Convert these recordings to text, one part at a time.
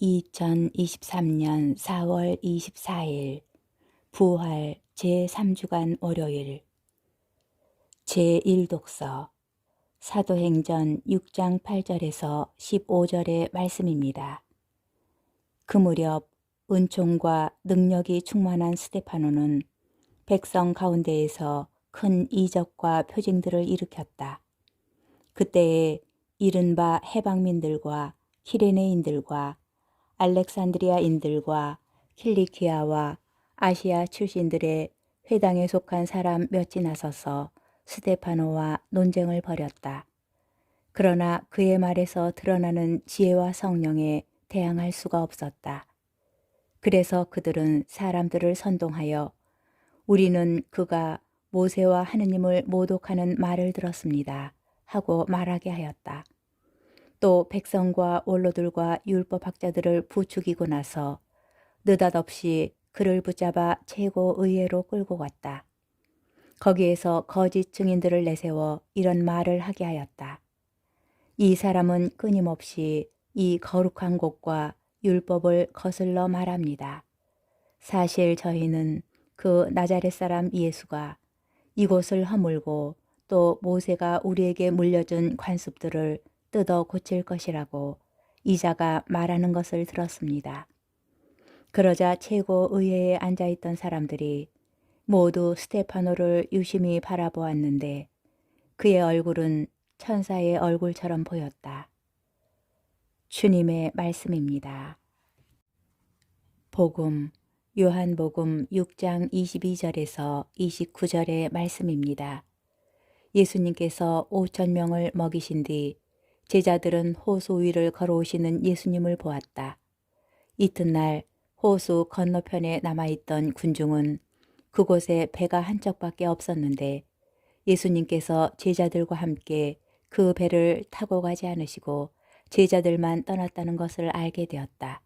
2023년 4월 24일 부활 제3주간 월요일 제1독서 사도행전 6장 8절에서 15절의 말씀입니다. 그 무렵 은총과 능력이 충만한 스테파노는 백성 가운데에서 큰 이적과 표징들을 일으켰다. 그때에 이른바 해방민들과 키레네인들과 알렉산드리아인들과 킬리키아와 아시아 출신들의 회당에 속한 사람 몇이 나서서 스테파노와 논쟁을 벌였다. 그러나 그의 말에서 드러나는 지혜와 성령에 대항할 수가 없었다. 그래서 그들은 사람들을 선동하여 우리는 그가 모세와 하느님을 모독하는 말을 들었습니다. 하고 말하게 하였다. 또 백성과 원로들과 율법학자들을 부추기고 나서 느닷없이 그를 붙잡아 최고 의회로 끌고 갔다. 거기에서 거짓 증인들을 내세워 이런 말을 하게 하였다. 이 사람은 끊임없이 이 거룩한 곳과 율법을 거슬러 말합니다. 사실 저희는 그 나자렛 사람 예수가 이곳을 허물고 또 모세가 우리에게 물려준 관습들을 뜯어 고칠 것이라고 이자가 말하는 것을 들었습니다. 그러자 최고 의회에 앉아있던 사람들이 모두 스테파노를 유심히 바라보았는데 그의 얼굴은 천사의 얼굴처럼 보였다. 주님의 말씀입니다. 복음 요한복음 6장 22절에서 29절의 말씀입니다. 예수님께서 5천 명을 먹이신 뒤 제자들은 호수 위를 걸어오시는 예수님을 보았다. 이튿날 호수 건너편에 남아있던 군중은 그곳에 배가 한 척밖에 없었는데 예수님께서 제자들과 함께 그 배를 타고 가지 않으시고 제자들만 떠났다는 것을 알게 되었다.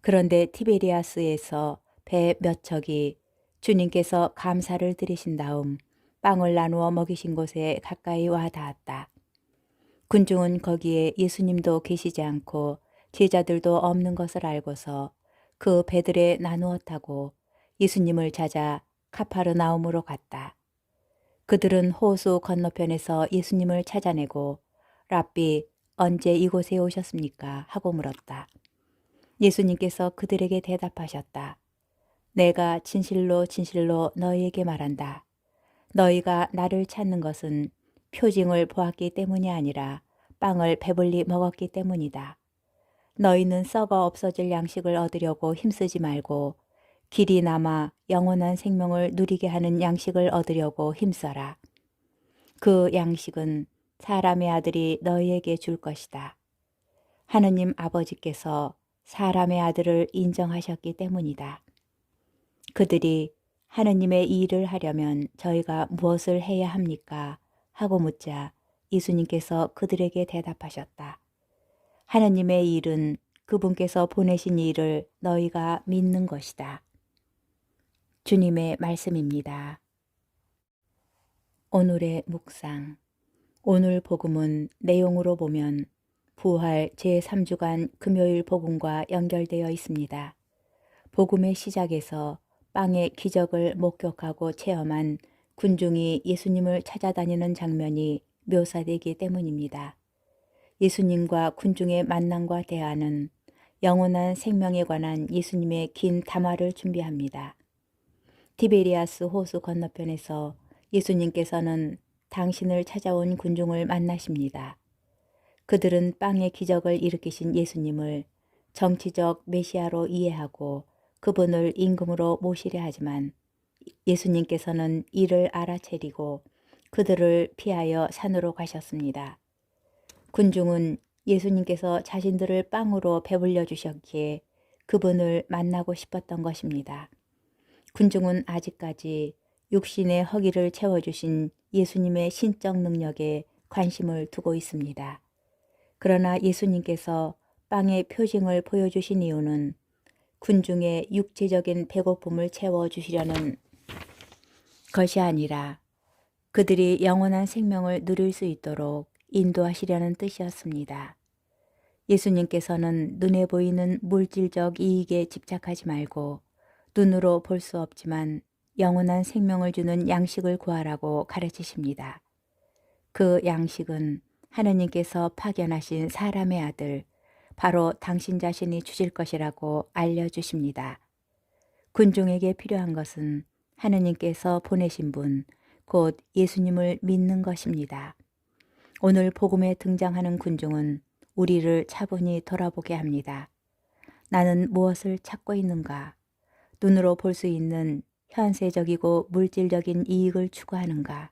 그런데 티베리아스에서 배 몇 척이 주님께서 감사를 드리신 다음 빵을 나누어 먹이신 곳에 가까이 와 닿았다. 군중은 거기에 예수님도 계시지 않고 제자들도 없는 것을 알고서 그 배들에 나누어 타고 예수님을 찾아 카파르나움으로 갔다. 그들은 호수 건너편에서 예수님을 찾아내고 랍비 언제 이곳에 오셨습니까? 하고 물었다. 예수님께서 그들에게 대답하셨다. 내가 진실로 진실로 너희에게 말한다. 너희가 나를 찾는 것은 표징을 보았기 때문이 아니라 빵을 배불리 먹었기 때문이다. 너희는 썩어 없어질 양식을 얻으려고 힘쓰지 말고 길이 남아 영원한 생명을 누리게 하는 양식을 얻으려고 힘써라. 그 양식은 사람의 아들이 너희에게 줄 것이다. 하느님 아버지께서 사람의 아들을 인정하셨기 때문이다. 그들이 하느님의 일을 하려면 저희가 무엇을 해야 합니까? 하고 묻자 예수님께서 그들에게 대답하셨다. 하느님의 일은 그분께서 보내신 일을 너희가 믿는 것이다. 주님의 말씀입니다. 오늘의 묵상. 오늘 복음은 내용으로 보면 부활 제3주간 금요일 복음과 연결되어 있습니다. 복음의 시작에서 빵의 기적을 목격하고 체험한 군중이 예수님을 찾아다니는 장면이 묘사되기 때문입니다. 예수님과 군중의 만남과 대화는 영원한 생명에 관한 예수님의 긴 담화를 준비합니다. 티베리아스 호수 건너편에서 예수님께서는 당신을 찾아온 군중을 만나십니다. 그들은 빵의 기적을 일으키신 예수님을 정치적 메시아로 이해하고 그분을 임금으로 모시려 하지만 예수님께서는 이를 알아채리고 그들을 피하여 산으로 가셨습니다. 군중은 예수님께서 자신들을 빵으로 배불려 주셨기에 그분을 만나고 싶었던 것입니다. 군중은 아직까지 육신의 허기를 채워주신 예수님의 신적 능력에 관심을 두고 있습니다. 그러나 예수님께서 빵의 표징을 보여주신 이유는 군중의 육체적인 배고픔을 채워주시려는 것이 아니라 그들이 영원한 생명을 누릴 수 있도록 인도하시려는 뜻이었습니다. 예수님께서는 눈에 보이는 물질적 이익에 집착하지 말고 눈으로 볼 수 없지만 영원한 생명을 주는 양식을 구하라고 가르치십니다. 그 양식은 하나님께서 파견하신 사람의 아들, 바로 당신 자신이 주실 것이라고 알려주십니다. 군중에게 필요한 것은 하나님께서 보내신 분, 곧 예수님을 믿는 것입니다. 오늘 복음에 등장하는 군중은 우리를 차분히 돌아보게 합니다. 나는 무엇을 찾고 있는가? 눈으로 볼 수 있는 현세적이고 물질적인 이익을 추구하는가?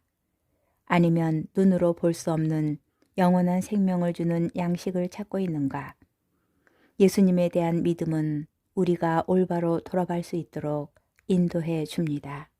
아니면 눈으로 볼 수 없는 영원한 생명을 주는 양식을 찾고 있는가? 예수님에 대한 믿음은 우리가 올바로 돌아갈 수 있도록 인도해 줍니다.